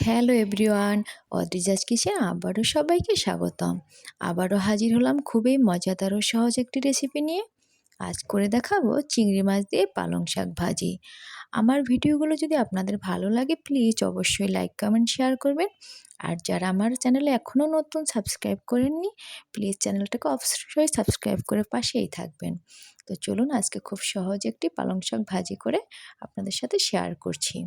Hello everyone অদ্রিজাজ kitchen আবারও সবাইকে স্বাগতম। আবারও হাজির হলাম খুবই মজাদার ও সহজ একটি রেসিপি নিয়ে। আজ করে দেখাবো চিংড়ি মাছ দিয়ে পালং শাক ভাজি। আমার ভিডিওগুলো যদি আপনাদের ভালো লাগে প্লিজ অবশ্যই লাইক কমেন্ট শেয়ার করবেন। আর যারা আমার চ্যানেলে এখনও নতুন সাবস্ক্রাইব করেননি প্লিজ চ্যানেলটাকে অবশ্যই সাবস্ক্রাইব করে পাশেই থাকবেন। তো চলুন আজকে খুব সহজ একটি পালং শাক ভাজি করে আপনাদের সাথে শেয়ার করছি।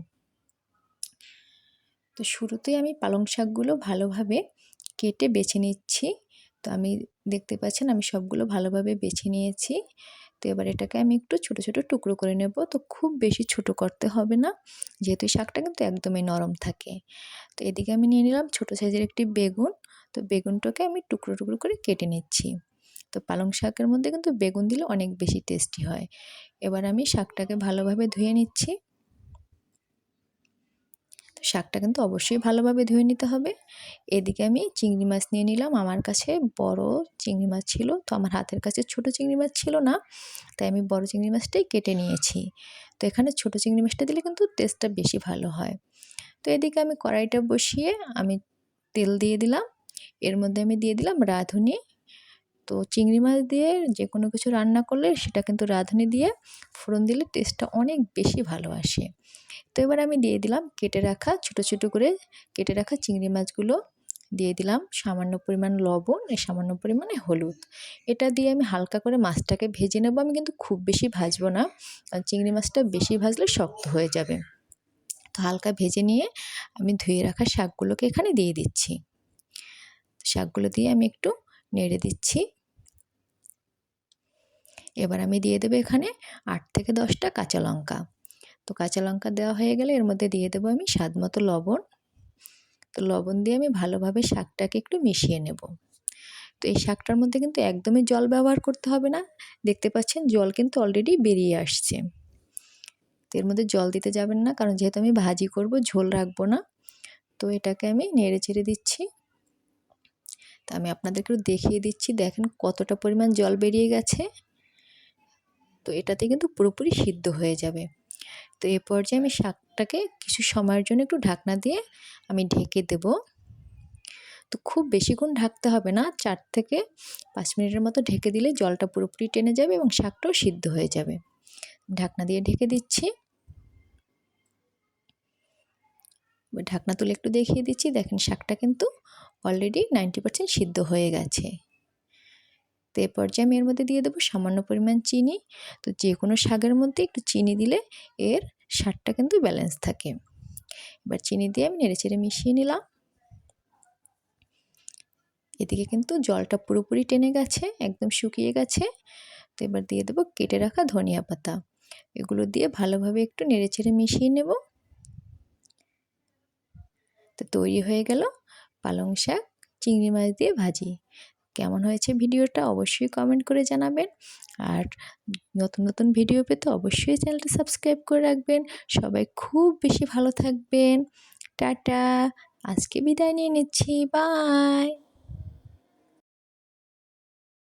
তো শুরুতেই আমি পালং শাকগুলো ভালোভাবে কেটে বেছে নিচ্ছি। তো আমি দেখতে পাচ্ছেন আমি সবগুলো ভালোভাবে বেছে নিয়েছি। তো এবার এটাকে আমি একটু ছোট ছোট টুকরো করে নেব। তো খুব বেশি ছোট করতে হবে না, যেহেতু শাকটা কিন্তু একদমই নরম থাকে। তো এদিকে আমি নিয়ে নিলাম ছোট সাইজের একটি বেগুন। তো বেগুনটাকে আমি টুকরো টুকরো করে কেটে নিচ্ছি। তো পালং শাকের মধ্যে কিন্তু বেগুন দিলে অনেক বেশি টেস্টি হয়। এবার আমি শাকটাকে ভালোভাবে ধুয়ে নিচ্ছি। শাকটা কিন্তু অবশ্যই ভালোভাবে ধুয়ে নিতে হবে। এদিকে আমি চিংড়ি মাছ নিয়ে নিলাম। আমার কাছে বড় চিংড়ি মাছ ছিল, তো আমার হাতের কাছে ছোট চিংড়ি মাছ ছিল না, তাই আমি বড় চিংড়ি মাছটাই কেটে নিয়েছি। তো এখানে ছোট চিংড়ি মাছটা দিলে কিন্তু টেস্টটা বেশি ভালো হয়। তো এদিকে আমি কড়াইটা বসিয়ে আমি তেল দিয়ে দিলাম। এর মধ্যে আমি দিয়ে দিলাম রাঁধুনি তো চিংড়ি মাছ দিয়ে যে কোনো কিছু রান্না করলে সেটা কিন্তু রাঁধুনি দিয়ে ফোড়ন দিলে টেস্টটা অনেক বেশি ভালো আসে। তো এবার আমি দিয়ে দিলাম কেটে রাখা, ছোট ছোট করে কেটে রাখা চিংড়ি মাছগুলো দিয়ে দিলাম সামান্য পরিমাণ লবণ এই সামান্য পরিমাণে হলুদ। এটা দিয়ে আমি হালকা করে মাছটাকে ভেজে নেব। আমি কিন্তু খুব বেশি ভাজবো না চিংড়ি মাছটা বেশি ভাজলে শক্ত হয়ে যাবে। তো হালকা ভেজে নিয়ে আমি ধুয়ে রাখা শাকগুলোকে এখানে দিয়ে দিচ্ছি। শাকগুলো দিয়ে আমি একটু নেড়ে দিচ্ছি। এবার আমি দিয়ে দেবো এখানে আট থেকে দশটা কাঁচা লঙ্কা। তো কাঁচা লঙ্কা দেওয়া হয়ে গেলে এর মধ্যে দিয়ে দেবো আমি স্বাদ মতো লবণ। তো লবণ দিয়ে আমি ভালোভাবে শাকটাকে একটু মিশিয়ে নেব। তো এই শাকটার মধ্যে কিন্তু একদমই জল ব্যবহার করতে হবে না। দেখতে পাচ্ছেন জল কিন্তু অলরেডি বেরিয়ে আসছে। তো এর মধ্যে জল দিতে যাবেন না, কারণ যেহেতু আমি ভাজি করব, ঝোল রাখব না। তো এটাকে আমি নেড়ে চেড়ে দিচ্ছি। তা আমি আপনাদেরকে দেখিয়ে দিচ্ছি। দেখেন কতটা পরিমাণ জল বেরিয়ে গেছে। তো এটাতে কিন্তু পুরোপুরি সিদ্ধ হয়ে যাবে। তো এ পর্যায়ে আমি শাকটাকে কিছু সময়ের জন্য একটু ঢাকনা দিয়ে আমি ঢেকে দেব। তো খুব বেশিক্ষণ ঢাকতে হবে না। চার থেকে পাঁচ মিনিটের মতো ঢেকে দিলে জলটা পুরোপুরি টেনে যাবে এবং শাকটাও সিদ্ধ হয়ে যাবে। ঢাকনা দিয়ে ঢেকে দিচ্ছি। ঢাকনা তুলে একটু দেখিয়ে দিচ্ছি। দেখেন, শাকটা কিন্তু অলরেডি নাইনটি পার্সেন্ট সিদ্ধ হয়ে গেছে। তো এ পর্যায়ে আমি এর মধ্যে দিয়ে দেবো সামান্য পরিমাণ চিনি। তো যে কোনো শাকের মধ্যে একটু চিনি দিলে এর স্বাদটা কিন্তু ব্যালেন্স থাকে। এবার চিনি দিয়ে আমি নেড়ে চেড়ে মিশিয়ে নিলাম। এদিকে কিন্তু জলটা পুরোপুরি টেনে গেছে, একদম শুকিয়ে গেছে। তো এবার দিয়ে দেবো কেটে রাখা ধনিয়া পাতা। এগুলো দিয়ে ভালোভাবে একটু নেড়ে চেড়ে মিশিয়ে নেব। তো তৈরি হয়ে গেল পালং শাক, চিংড়ি মাছ দিয়ে ভাজি। কেমন হয়েছে ভিডিওটা অবশ্যই কমেন্ট করে জানাবেন। আর নতুন নতুন ভিডিও পেতে অবশ্যই চ্যানেলটা সাবস্ক্রাইব করে রাখবেন। সবাই খুব বেশি ভালো থাকবেন। টাটা! আজকে বিদায় নিয়ে নিচ্ছি। বাই